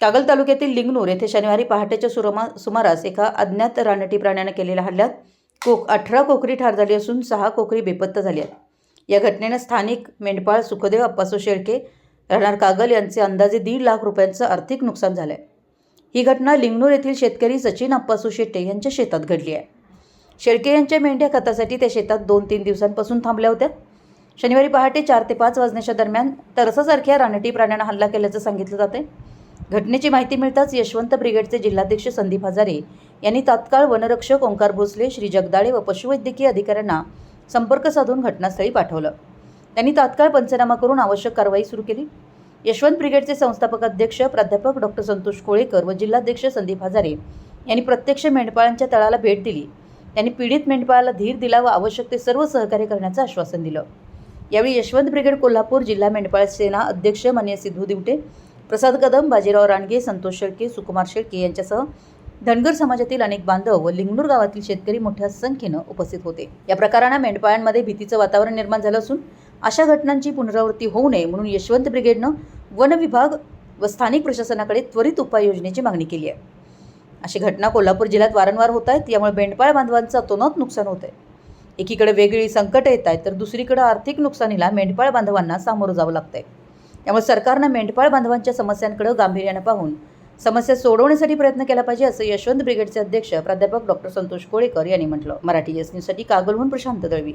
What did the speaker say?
कागल तालुक्यातील लिंगनूर येथे शनिवारी पहाटेच्या सुरमा सुमारास एका अज्ञात रानटी प्राण्याने केलेल्या हल्ल्यात कोक अठरा कोकरी ठार झाली असून सहा कोकरी बेपत्ता झाली आहेत. या घटनेनं स्थानिक मेंढपाळ सुखदेव अप्पासो शेळके राहणार कागल यांचे अंदाजे दीड लाख रुपयांचं आर्थिक नुकसान झालं आहे ही घटना लिंगनूर येथील शेतकरी सचिन अप्पासू शेट्टे यांच्या शेतात घडली आहे. शेळके यांच्या मेंढ्या खतासाठी त्या शेतात दोन तीन दिवसांपासून थांबल्या होत्या. शनिवारी पहाटे चार ते पाच वाजण्याच्या दरम्यान तरसासारख्या रानटी प्राण्यांना हल्ला केल्याचं सांगितलं जाते घटनेची माहिती मिळताच यशवंत ब्रिगेडचे जिल्हाध्यक्ष संदीप हजारे यांनी तात्काळ वनरक्षक ओंकार भोसले श्री जगदाळे व पशुवैद्यकीय अधिकाऱ्यांना संपर्क साधून घटनास्थळी पाठवलं. त्यांनी तात्काळ पंचनामा करून आवश्यक कारवाई सुरू केली. यशवंत ब्रिगेडचे संस्थापक अध्यक्ष प्राध्यापक डॉक्टर संतोष कोळेकर व जिल्हाध्यक्ष संदीप हजारे यांनी प्रत्यक्ष मेंढपाळांच्या तळाला भेट दिली. त्यांनी पीडित मेंढपाळाला धीर दिला व आवश्यक ते सर्व सहकार्य करण्याचं आश्वासन दिलं. यावेळी यशवंत ब्रिगेड कोल्हापूर जिल्हा मेंढपाळ सेना अध्यक्ष मान्य सिद्धू दिवटे प्रसाद कदम बाजीराव रानगे संतोष शेळके सुकुमार शेळके यांच्यासह धनगर समाजातील अनेक बांधव व लिंगणूर गावातील शेतकरी मोठ्या संख्येनं उपस्थित होते. या प्रकारानं मेंढपाळांमध्ये भीतीचं वातावरण निर्माण झालं असून अशा घटनांची पुनरावृत्ती होऊ नये म्हणून यशवंत ब्रिगेडनं वन विभाग व स्थानिक प्रशासनाकडे त्वरित उपाययोजनेची मागणी केली आहे. अशी घटना कोल्हापूर जिल्ह्यात वारंवार होत आहेत. यामुळे मेंढपाळ बांधवांचं अतोनात नुकसान होत आहे एकीकडे वेगळी संकटं येत आहेत तर दुसरीकडे आर्थिक नुकसानीला मेंढपाळ बांधवांना सामोरं जावं लागतंय. त्यामुळे सरकारनं मेंढपाळ बांधवांच्या समस्यांकडे गांभीर्यानं पाहून समस्या सोडवण्यासाठी प्रयत्न केला पाहिजे असं यशवंत ब्रिगेडचे अध्यक्ष प्राध्यापक डॉक्टर संतोष कोळेकर यांनी म्हटलं. मराठी एस न्यूजसाठी कागलहून प्रशांत दळवी.